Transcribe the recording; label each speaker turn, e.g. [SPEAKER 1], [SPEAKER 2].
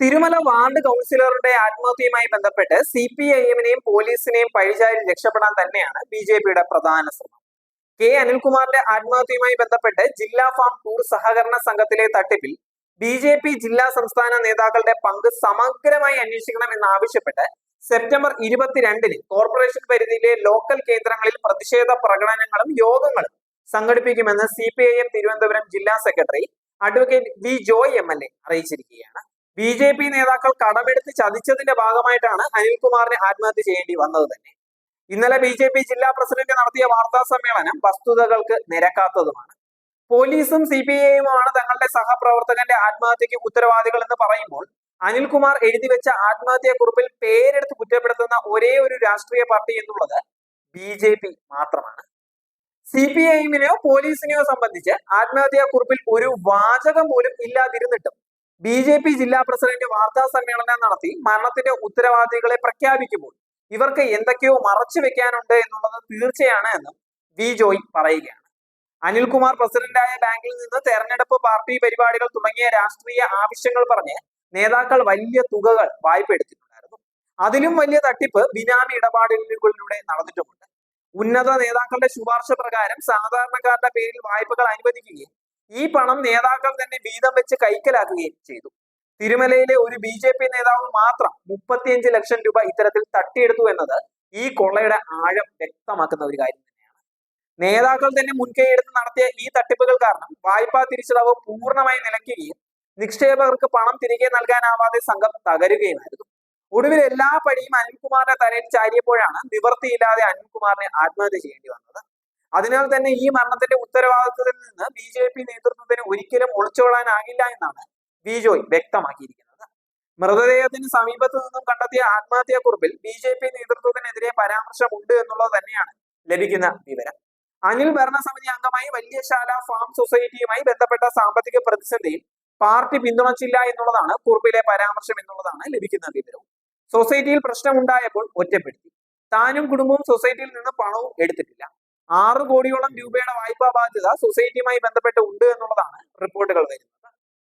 [SPEAKER 1] Thirumala ward കൗൺസിലറുടെ ആത്മഹത്യയുമായി ബന്ധപ്പെട്ട് C P I എമ്മിനെയും പോലീസിനെയും പഴിചാരി രക്ഷപ്പെടാൻ തന്നെയാണ് ബി ജെ പിയുടെ പ്രധാന ശ്രമം. കെ അനിൽകുമാറിന്റെ ആത്മഹത്യയുമായി ബന്ധപ്പെട്ട് ജില്ലാ ഫാം ടൂർ സഹകരണ സംഘത്തിലെ തട്ടിപ്പിൽ ബി ജെ പി ജില്ലാ സംസ്ഥാന നേതാക്കളുടെ പങ്ക് സമഗ്രമായി അന്വേഷിക്കണം എന്നാവശ്യപ്പെട്ട് സെപ്റ്റംബർ ഇരുപത്തിരണ്ടിന് കോർപ്പറേഷൻ പരിധിയിലെ ലോക്കൽ കേന്ദ്രങ്ങളിൽ പ്രതിഷേധ പ്രകടനങ്ങളും യോഗങ്ങളും സംഘടിപ്പിക്കുമെന്ന് C P I M Thiruvananthapuram ജില്ലാ secretary advocate V Joy M L A അറിയിച്ചിരിക്കുകയാണ്. B J P നേതാക്കൾ കടമെടുത്ത് ചതിച്ചതിന്റെ ഭാഗമായിട്ടാണ് അനിൽകുമാറിനെ ആത്മഹത്യ ചെയ്യേണ്ടി വന്നത് തന്നെ. ഇന്നലെ ബി ജെ പി ജില്ലാ പ്രസിഡന്റ് നടത്തിയ വാർത്താ സമ്മേളനം വസ്തുതകൾക്ക് നിരക്കാത്തതുമാണ്. പോലീസും സി പി ഐയുമാണ് തങ്ങളുടെ സഹപ്രവർത്തകന്റെ ആത്മഹത്യക്ക് ഉത്തരവാദികൾ എന്ന് പറയുമ്പോൾ അനിൽകുമാർ എഴുതി വെച്ച ആത്മഹത്യാ കുറിപ്പിൽ പേരെടുത്ത് കുറ്റപ്പെടുത്തുന്ന ഒരേ ഒരു രാഷ്ട്രീയ പാർട്ടി എന്നുള്ളത് ബി ജെ പി മാത്രമാണ്. സി പി ഐമിനെയോ പോലീസിനെയോ സംബന്ധിച്ച് ആത്മഹത്യാ കുറിപ്പിൽ ഒരു വാചകം പോലും ഇല്ലാതിരുന്നിട്ടും ബി ജെ പി ജില്ലാ പ്രസിഡന്റ് വാർത്താ സമ്മേളനം നടത്തി മരണത്തിന്റെ ഉത്തരവാദികളെ പ്രഖ്യാപിക്കുമ്പോൾ ഇവർക്ക് എന്തൊക്കെയോ മറച്ചു വെക്കാനുണ്ട് എന്നുള്ളത് തീർച്ചയാണ് എന്ന് വി ജോയ് പറയുകയാണ്. അനിൽകുമാർ പ്രസിഡന്റായ ബാങ്കിൽ നിന്ന് തെരഞ്ഞെടുപ്പ് പാർട്ടി പരിപാടികൾ തുടങ്ങിയ രാഷ്ട്രീയ ആവശ്യങ്ങൾ പറഞ്ഞ് നേതാക്കൾ വലിയ തുകകൾ വായ്പ എടുത്തിട്ടുണ്ടായിരുന്നു. അതിലും വലിയ തട്ടിപ്പ് ബിനാമി ഇടപാടുകളിലൂടെ നടന്നിട്ടുമുണ്ട്. ഉന്നത നേതാക്കളുടെ ശുപാർശ പ്രകാരം സാധാരണക്കാരുടെ പേരിൽ വായ്പകൾ അനുവദിക്കുകയും ഈ പണം നേതാക്കൾ തന്നെ വീതം വെച്ച് കൈക്കലാക്കുകയും ചെയ്തു. തിരുമലയിലെ ഒരു ബി ജെ പി നേതാവ് മാത്രം മുപ്പത്തിയഞ്ച് ലക്ഷം രൂപ ഇത്തരത്തിൽ തട്ടിയെടുത്തു എന്നത് ഈ കൊള്ളയുടെ ആഴം വ്യക്തമാക്കുന്ന ഒരു കാര്യം തന്നെയാണ്. നേതാക്കൾ തന്നെ മുൻകൈ എടുത്ത് നടത്തിയ ഈ തട്ടിപ്പുകൾ കാരണം വായ്പാ തിരിച്ചടവ് പൂർണമായി നിലയ്ക്കുകയും നിക്ഷേപകർക്ക് പണം തിരികെ നൽകാനാവാതെ സംഘം തകരുകയുമായിരുന്നു. ഒടുവിൽ എല്ലാ പടിയും അനിൽകുമാറിന്റെ തലയിൽ ചാരിയപ്പോഴാണ് നിവൃത്തിയില്ലാതെ അനിൽകുമാറിനെ ആത്മഹത്യ ചെയ്യേണ്ടി വന്നത്. അതിനാൽ തന്നെ ഈ മരണത്തിന്റെ ഉത്തരവാദിത്വത്തിൽ നിന്ന് ബി ജെ പി നേതൃത്വത്തിന് ഒരിക്കലും ഒളിച്ചുകൊള്ളാനാകില്ല എന്നാണ് ബിജോയ് വ്യക്തമാക്കിയിരിക്കുന്നത്. മൃതദേഹത്തിന് സമീപത്തു നിന്നും കണ്ടെത്തിയ ആത്മഹത്യാ കുറിപ്പിൽ ബി ജെ പി നേതൃത്വത്തിനെതിരെ പരാമർശമുണ്ട് എന്നുള്ളത് തന്നെയാണ് ലഭിക്കുന്ന വിവരം. അനിൽ ഭരണസമിതി അംഗമായി വലിയശാല ഫാം സൊസൈറ്റിയുമായി ബന്ധപ്പെട്ട സാമ്പത്തിക പ്രതിസന്ധിയിൽ പാർട്ടി പിന്തുണച്ചില്ല എന്നുള്ളതാണ് കുറിപ്പിലെ പരാമർശം എന്നുള്ളതാണ് ലഭിക്കുന്ന വിവരവും സൊസൈറ്റിയിൽ പ്രശ്നമുണ്ടായപ്പോൾ ഒറ്റപ്പെടുത്തി. താനും കുടുംബവും സൊസൈറ്റിയിൽ നിന്ന് പണവും എടുത്തിട്ടില്ല. ആറ് കോടിയോളം രൂപയുടെ വായ്പാ ബാധ്യത സൊസൈറ്റിയുമായി ബന്ധപ്പെട്ട് ഉണ്ട് എന്നുള്ളതാണ് റിപ്പോർട്ടുകൾ വരുന്നത്.